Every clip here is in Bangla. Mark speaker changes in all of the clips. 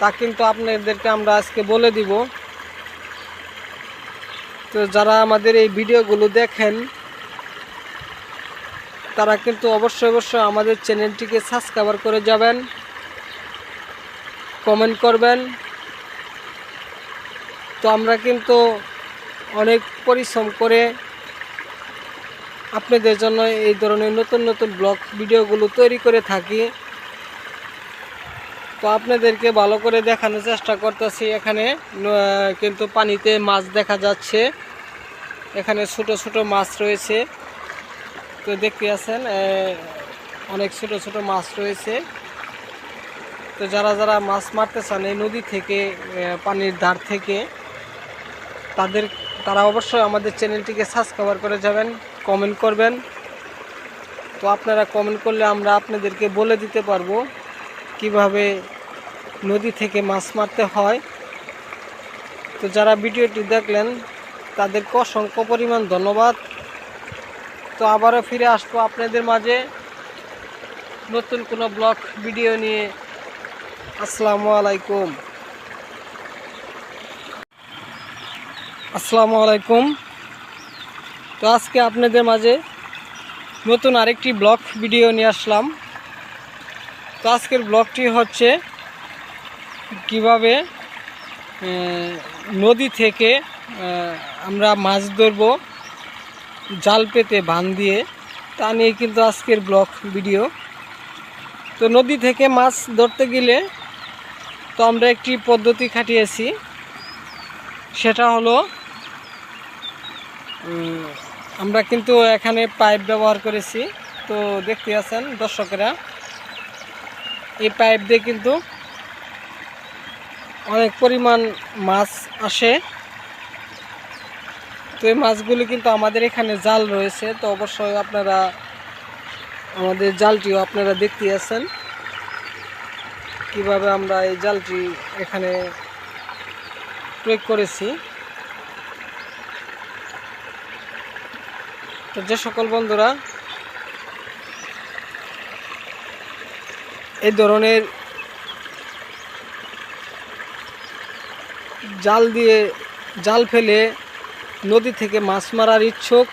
Speaker 1: তা কিন্তু আপনাদেরকে আমরা আজকে বলে দিব। তো যারা আমাদের এই ভিডিওগুলো দেখেন, তারা কিন্তু অবশ্যই অবশ্যই আমাদের চ্যানেলটিকে সাবস্ক্রাইবার করে যাবেন, কমেন্ট করবেন। তো আমরা কিন্তু অনেক পরিশ্রম করে আপনাদের জন্য এই ধরনের নতুন নতুন ব্লগ, ভিডিওগুলো তৈরি করে থাকি। তো আপনাদেরকে ভালো করে দেখানোর চেষ্টা করতেছি এখানে। কিন্তু পানিতে মাছ দেখা যাচ্ছে। এখানে ছোট ছোট মাছ রয়েছে। তো দেখতে আছেন অনেক ছোট ছোট মাছ রয়েছে। তো যারা যারা মাছ মারতে চান এই নদী থেকে পানির ধার থেকে, তাদের, তারা অবশ্যই আমাদের চ্যানেলটিকে সাবস্ক্রাইবার করে যাবেন, কমেন্ট করবেন। তো আপনারা কমেন্ট করলে আমরা আপনাদেরকে বলে দিতে পারব। কীভাবে নদী থেকে মাছ মারতে হয়। তো যারা ভিডিওটি দেখলেন, তাদেরকে অসংখ্য পরিমাণ ধন্যবাদ। তো আবারও ফিরে আসব আপনাদের মাঝে। নতুন কোনো ব্লগ, ভিডিও নিয়ে। আসসালামু আলাইকুম। আসসালামু আলাইকুম। তো আজকে আপনাদের মাঝে নতুন আরেকটি ব্লগ, ভিডিও নিয়ে আসলাম। তো আজকের ব্লগটি হচ্ছে কীভাবে নদী থেকে আমরা মাছ ধরবো, জাল পেতে বান দিয়ে, তা নিয়ে কিন্তু আজকের ব্লগ ভিডিও। তো নদী থেকে মাছ ধরতে গেলে তো আমরা একটি পদ্ধতি খাটিয়েছি, সেটা হলো আমরা কিন্তু এখানে পাইপ ব্যবহার করেছি। তো দেখতে আছেন দর্শকেরা। এই পাইপ দিয়ে কিন্তু অনেক পরিমাণ মাছ আসে। তো এই মাছগুলি কিন্তু আমাদের এখানে জাল রয়েছে, তো অবশ্যই আপনারা আমাদের জালটিও আপনারা দেখতে আছেন। কীভাবে আমরা এই জালটি এখানে প্রয়োগ করেছি। তো যে সকল বন্ধুরা এই ধরনের জাল দিয়ে জাল ফেলে নদী থেকে মাছ মারার ইচ্ছুক।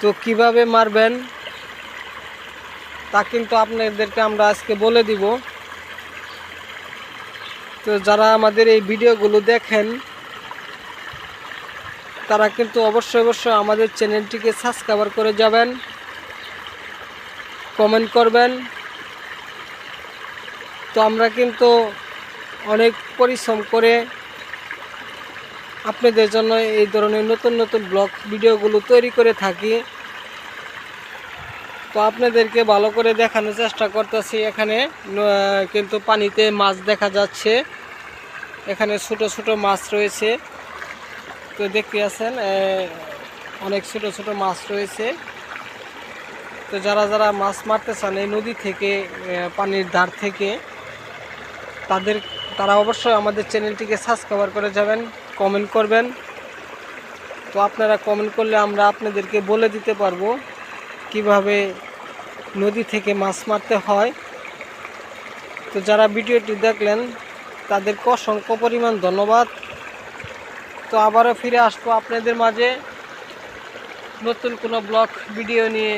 Speaker 1: তো কীভাবে মারবেন? তা কিন্তু আপনাদেরকে আমরা আজকে বলে দিব। তো যারা আমাদের এই ভিডিওগুলো দেখেন, তারা কিন্তু অবশ্যই অবশ্যই আমাদের চ্যানেলটিকে সাবস্ক্রাইবার করে যাবেন, কমেন্ট করবেন। তো আমরা কিন্তু অনেক পরিশ্রম করে আপনাদের জন্য এই ধরনের নতুন নতুন ব্লগ ভিডিওগুলো তৈরি করে থাকি। তো আপনাদেরকে ভালো করে দেখানোর চেষ্টা করতেছি। এখানে কিন্তু পানিতে মাছ দেখা যাচ্ছে। এখানে ছোট ছোট মাছ রয়েছে। তো দেখতে আছেন অনেক ছোট ছোট মাছ রয়েছে। তো যারা যারা মাছ মারতে চান এই নদী থেকে পানির ধার থেকে তাদের, তারা অবশ্যই আমাদের চ্যানেলটিকে সাবস্ক্রাইবার করে যাবেন কমেন্ট করবেন। তো আপনারা কমেন্ট করলে আমরা আপনাদেরকে বলে দিতে পারব কীভাবে নদী থেকে মাছ মারতে হয়। তো যারা ভিডিওটি দেখলেন, তাদেরকে অসংখ্য পরিমাণ ধন্যবাদ। তো আবারও ফিরে আসব আপনাদের মাঝে। নতুন কোনো ব্লগ ভিডিও নিয়ে।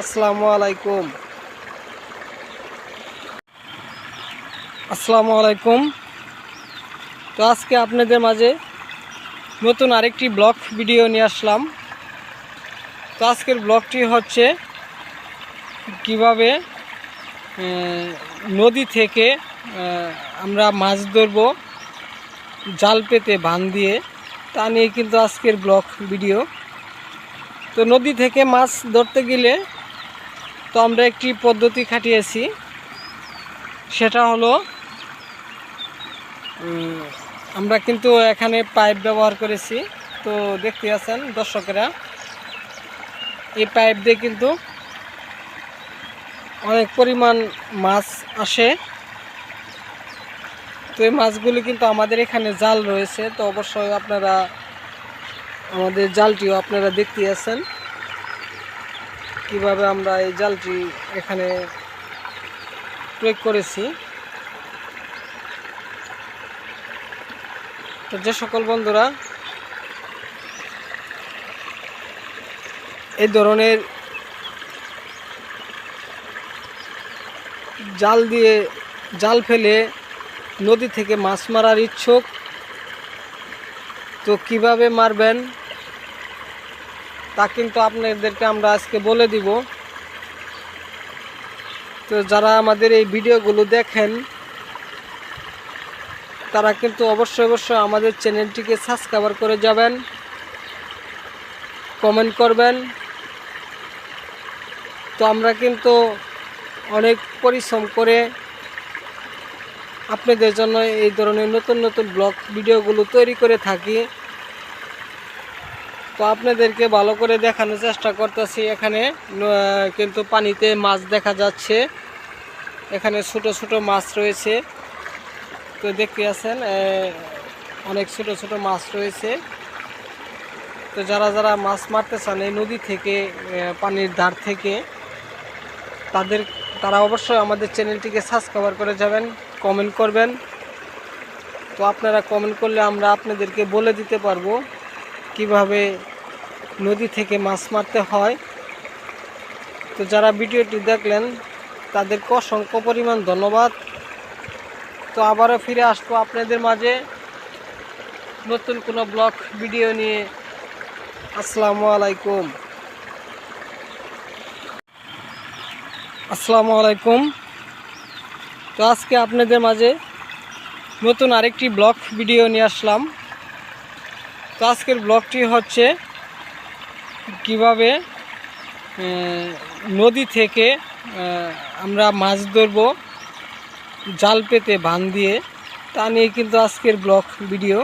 Speaker 1: আসসালামু আলাইকুম। আসসালামু আলাইকুম। তো আজকে আপনাদের মাঝে নতুন আরেকটি ব্লগ ভিডিও নিয়ে আসলাম। তো আজকের ব্লগটি হচ্ছে কীভাবে নদী থেকে আমরা মাছ ধরবো, জাল পেতে বান দিয়ে, তা নিয়ে কিন্তু আজকের ব্লগ ভিডিও। তো নদী থেকে মাছ ধরতে গেলে তো আমরা একটি পদ্ধতি খাটিয়েছি, সেটা হলো আমরা কিন্তু এখানে পাইপ ব্যবহার করেছি। তো দেখতে আছেন দর্শকেরা, এই পাইপ দিয়ে কিন্তু অনেক পরিমাণ মাছ আসে। তো এই মাছগুলি কিন্তু আমাদের এখানে জাল রয়েছে। তো অবশ্যই আপনারা আমাদের জালটিও আপনারা দেখতে আছেন। কীভাবে আমরা এই জালটি এখানে প্রয়োগ করেছি। তো যে সকল বন্ধুরা, এই ধরনের জাল দিয়ে জাল ফেলে নদী থেকে মাছ মারার ইচ্ছুক, তো কীভাবে মারবেন তা কিন্তু আপনাদেরকে আমরা আজকে বলে দিব। তো যারা আমাদের এই ভিডিওগুলো দেখেন তারা কিন্তু অবশ্যই অবশ্যই আমাদের চ্যানেলটিকে সাবস্ক্রাইবার করে যাবেন কমেন্ট করবেন। তো আমরা কিন্তু অনেক পরিশ্রম করে আপনাদের জন্য এই ধরনের নতুন নতুন ব্লগ ভিডিওগুলো তৈরি করে থাকি। তো আপনাদেরকে ভালো করে দেখানোর চেষ্টা করতেছি এখানে। কিন্তু পানিতে মাছ দেখা যাচ্ছে। এখানে ছোট ছোট মাছ রয়েছে। তো দেখতে আছেন অনেক ছোট ছোট মাছ রয়েছে। তো যারা যারা মাছ মারতে চান এই নদী থেকে পানির ধার থেকে, তাদের, তারা অবশ্যই আমাদের চ্যানেলটিকে সাবস্ক্রাইবার করে যাবেন, কমেন্ট করবেন। তো আপনারা কমেন্ট করলে আমরা আপনাদেরকে বলে দিতে পারব কীভাবে নদী থেকে মাছ মারতে হয়। তো যারা ভিডিওটি দেখলেন, তাদেরকে অসংখ্য পরিমাণ ধন্যবাদ। তো আবারও ফিরে আসব আপনাদের মাঝে। নতুন কোনো ব্লগ, ভিডিও নিয়ে। আসসালামু আলাইকুম। আসসালামু আলাইকুম। তো আজকে আপনাদের মাঝে নতুন আরেকটি ব্লগ, ভিডিও নিয়ে আসলাম। তো আজকের ব্লগটি হচ্ছে কীভাবে নদী থেকে আমরা মাছ ধরবো। জাল পেতে বান দিয়ে, তা নিয়ে কিন্তু আজকের ব্লগ ভিডিও।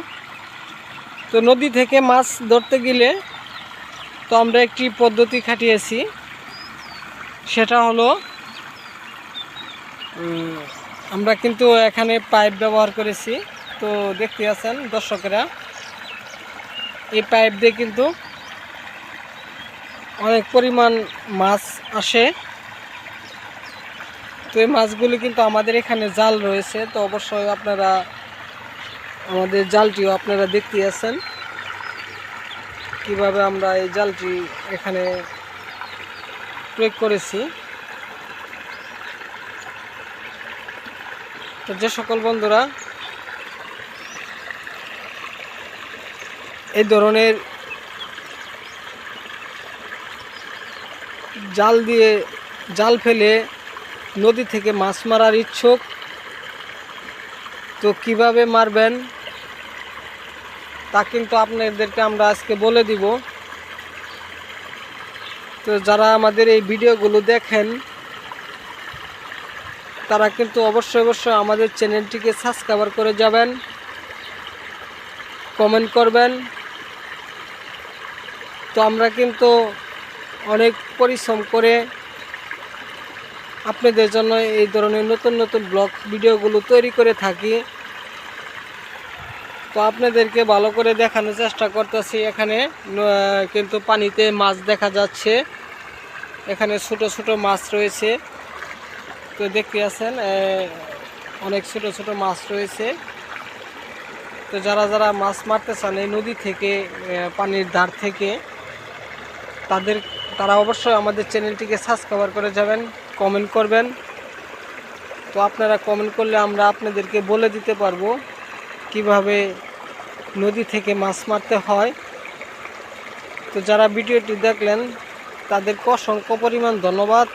Speaker 1: তো নদী থেকে মাছ ধরতে গেলে তো আমরা একটি পদ্ধতি খাটিয়েছি। সেটা হলো আমরা কিন্তু এখানে পাইপ ব্যবহার করেছি। তো দেখতে আছেন দর্শকেরা, এই পাইপ দিয়ে কিন্তু অনেক পরিমাণ মাছ আসে। তো এই মাছগুলি কিন্তু আমাদের এখানে জাল রয়েছে, তো অবশ্যই আপনারা আমাদের জালটিও আপনারা দেখতে আছেন। কীভাবে আমরা এই জালটি এখানে প্রয়োগ করেছি। তো যে সকল বন্ধুরা, এই ধরনের জাল দিয়ে জাল ফেলে নদী থেকে মাছ মারার ইচ্ছুক। তো কীভাবে মারবেন? তা কিন্তু আপনাদেরকে আমরা আজকে বলে দিব। তো যারা আমাদের এই ভিডিওগুলো দেখেন, তারা কিন্তু অবশ্যই অবশ্যই আমাদের চ্যানেলটিকে সাবস্ক্রাইবার করে যাবেন, কমেন্ট করবেন। তো আমরা কিন্তু অনেক পরিশ্রম করে আপনাদের জন্য এই ধরনের নতুন নতুন ব্লগ ভিডিওগুলো তৈরি করে থাকি। তো আপনাদেরকে ভালো করে দেখানোর চেষ্টা করতেছি। এখানে কিন্তু পানিতে মাছ দেখা যাচ্ছে। এখানে ছোট ছোট মাছ রয়েছে। তো দেখতে আছেন অনেক ছোট ছোট মাছ রয়েছে। তো যারা যারা মাছ মারতে চান এই নদী থেকে পানির ধার থেকে, তাদের, তারা অবশ্যই আমাদের চ্যানেলটিকে সাবস্ক্রাইবার করে যাবেন। কমেন্ট করবেন। তো আপনারা কমেন্ট করলে আমরা আপনাদেরকে বলে দিতে পারব কীভাবে নদী থেকে মাছ মারতে হয়। তো যারা ভিডিওটি দেখলেন, তাদেরকে অসংখ্য পরিমাণ ধন্যবাদ।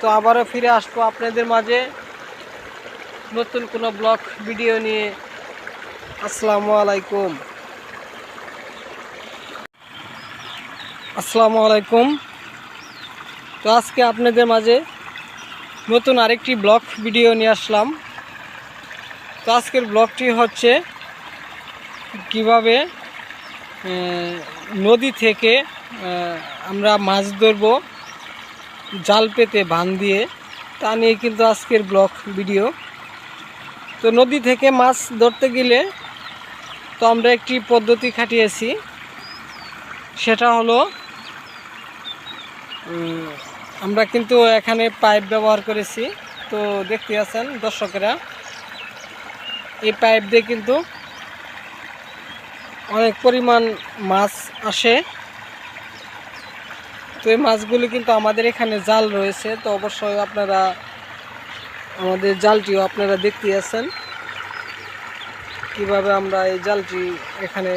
Speaker 1: তো আবারও ফিরে আসব আপনাদের মাঝে। নতুন কোনো ব্লগ, ভিডিও নিয়ে। আসসালামু আলাইকুম। আসসালামু আলাইকুম। তো আজকে আপনাদের মাঝে নতুন আরেকটি ব্লগ ভিডিও নিয়ে আসলাম। তো আজকের ব্লগটি হচ্ছে কীভাবে নদী থেকে আমরা মাছ ধরবো, জাল পেতে বান দিয়ে, তা নিয়ে কিন্তু আজকের ব্লগ ভিডিও। তো নদী থেকে মাছ ধরতে গেলে তো আমরা একটি পদ্ধতি খাটিয়েছি, সেটা হলো আমরা কিন্তু এখানে পাইপ ব্যবহার করেছি। তো দেখতে আছেন দর্শকেরা, এই পাইপ দিয়ে কিন্তু অনেক পরিমাণ মাছ আসে। তো এই মাছগুলি কিন্তু আমাদের এখানে জাল রয়েছে। তো অবশ্যই আপনারা আমাদের জালটিও আপনারা দেখতে আছেন। কীভাবে আমরা এই জালটি এখানে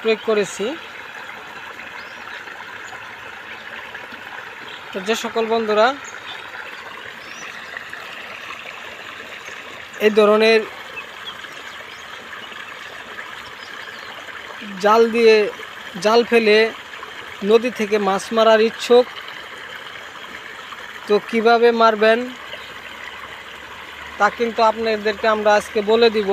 Speaker 1: প্রয়োগ করেছি। তো যে সকল বন্ধুরা, এই ধরনের জাল দিয়ে জাল ফেলে নদী থেকে মাছ মারার ইচ্ছুক, তো কীভাবে মারবেন তা কিন্তু আপনাদেরকে আমরা আজকে বলে দিব।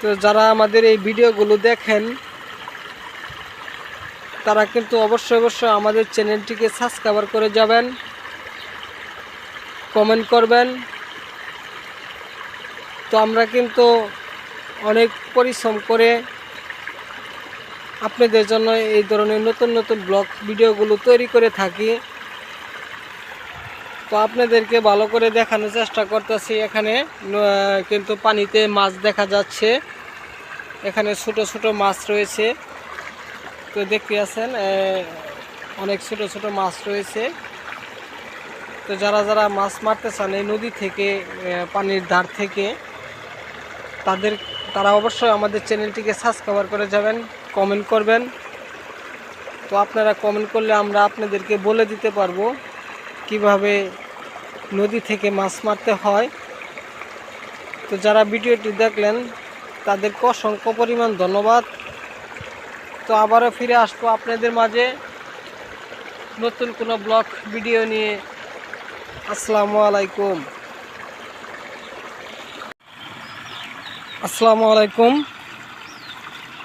Speaker 1: তো যারা আমাদের এই ভিডিওগুলো দেখেন তারা কিন্তু অবশ্যই অবশ্যই আমাদের চ্যানেলটিকে সাবস্ক্রাইবার করে যাবেন কমেন্ট করবেন। তো আমরা কিন্তু অনেক পরিশ্রম করে আপনাদের জন্য এই ধরনের নতুন নতুন ব্লগ ভিডিওগুলো তৈরি করে থাকি। তো আপনাদেরকে ভালো করে দেখানোর চেষ্টা করতেছি। এখানে কিন্তু পানিতে মাছ দেখা যাচ্ছে। এখানে ছোট ছোট মাছ রয়েছে। তো দেখতে আছেন অনেক ছোট ছোট মাছ রয়েছে। তো যারা যারা মাছ মারতে চান এই নদী থেকে পানির ধার থেকে, তাদের, তারা অবশ্যই আমাদের চ্যানেলটিকে সাবস্ক্রাইবার করে যাবেন, কমেন্ট করবেন। তো আপনারা কমেন্ট করলে আমরা আপনাদেরকে বলে দিতে পারব কীভাবে নদী থেকে মাছ মারতে হয়। তো যারা ভিডিওটি দেখলেন, তাদেরকে অসংখ্য পরিমাণ ধন্যবাদ। তো আবারও ফিরে আসব আপনাদের মাঝে। নতুন কোনো ব্লগ, ভিডিও নিয়ে। আসসালামু আলাইকুম। আসসালামু আলাইকুম।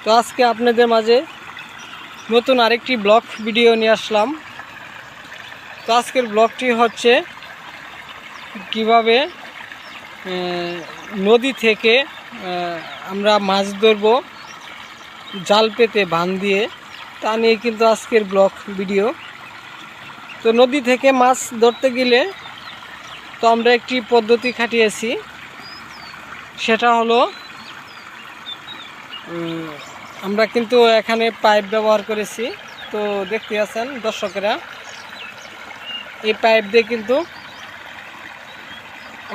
Speaker 1: তো আজকে আপনাদের মাঝে নতুন আরেকটি ব্লগ, ভিডিও নিয়ে আসলাম। তো আজকের ব্লগটি হচ্ছে কীভাবে নদী থেকে আমরা মাছ ধরব। জাল পেতে বান দিয়ে, তা নিয়ে কিন্তু আজকের ব্লগ ভিডিও। তো নদী থেকে মাছ ধরতে গেলে তো আমরা একটি পদ্ধতি খাটিয়েছি। সেটা হলো আমরা কিন্তু এখানে পাইপ ব্যবহার করেছি। তো দেখতে আছেন দর্শকেরা, এই পাইপ দিয়ে কিন্তু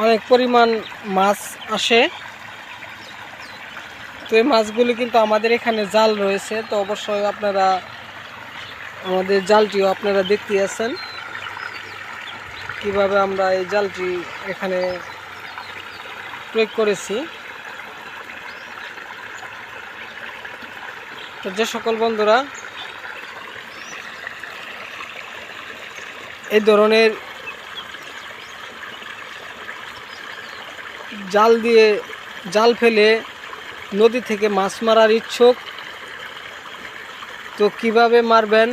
Speaker 1: অনেক পরিমাণ মাছ আসে। তো এই মাছগুলি কিন্তু আমাদের এখানে জাল রয়েছে, তো অবশ্যই আপনারা আমাদের জালটিও আপনারা দেখতে আছেন। কীভাবে আমরা এই জালটি এখানে প্রয়োগ করেছি। তো যে সকল বন্ধুরা, এই ধরনের জাল দিয়ে জাল ফেলে নদী থেকে মাছ মারার ইচ্ছুক। তো কীভাবে মারবেন?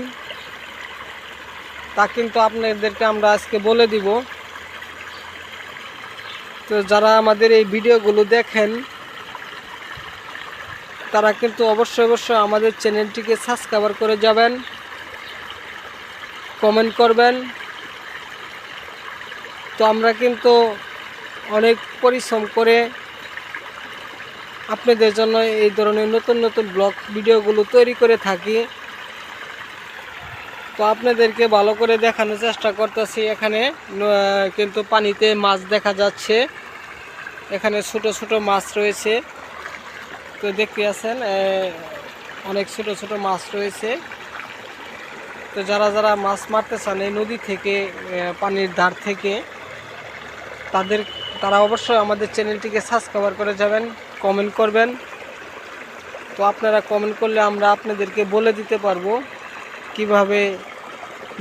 Speaker 1: তা কিন্তু আপনাদেরকে আমরা আজকে বলে দিব। তো যারা আমাদের এই ভিডিওগুলো দেখেন, তারা কিন্তু অবশ্যই অবশ্যই আমাদের চ্যানেলটিকে সাবস্ক্রাইবার করে যাবেন, কমেন্ট করবেন। তো আমরা কিন্তু অনেক পরিশ্রম করে আপনাদের জন্য এই ধরনের নতুন নতুন ব্লগ ভিডিওগুলো তৈরি করে থাকি। তো আপনাদেরকে ভালো করে দেখানোর চেষ্টা করতেছি। এখানে কিন্তু পানিতে মাছ দেখা যাচ্ছে। এখানে ছোট ছোট মাছ রয়েছে। তো দেখতে আছেন অনেক ছোট ছোট মাছ রয়েছে। তো যারা যারা মাছ মারতে চান এই নদী থেকে পানির ধার থেকে, তাদের, তারা অবশ্যই আমাদের চ্যানেলটিকে সাবস্ক্রাইবার করে যাবেন। কমেন্ট করবেন। তো আপনারা কমেন্ট করলে আমরা আপনাদেরকে বলে দিতে পারব কীভাবে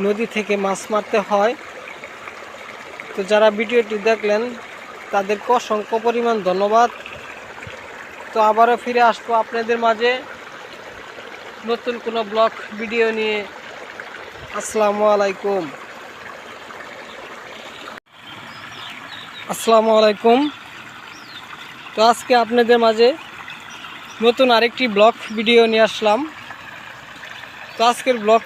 Speaker 1: নদী থেকে মাছ মারতে হয়। তো যারা ভিডিওটি দেখলেন, তাদেরকে অসংখ্য পরিমাণ ধন্যবাদ। তো আবারও ফিরে আসব আপনাদের মাঝে। নতুন কোনো ব্লগ, ভিডিও নিয়ে। আসসালামু আলাইকুম। আসসালামু আলাইকুম। তো আজকে আপনাদের মাঝে নতুন আরেকটি ব্লগ ভিডিও নিয়ে আসলাম। তো আজকের ব্লগ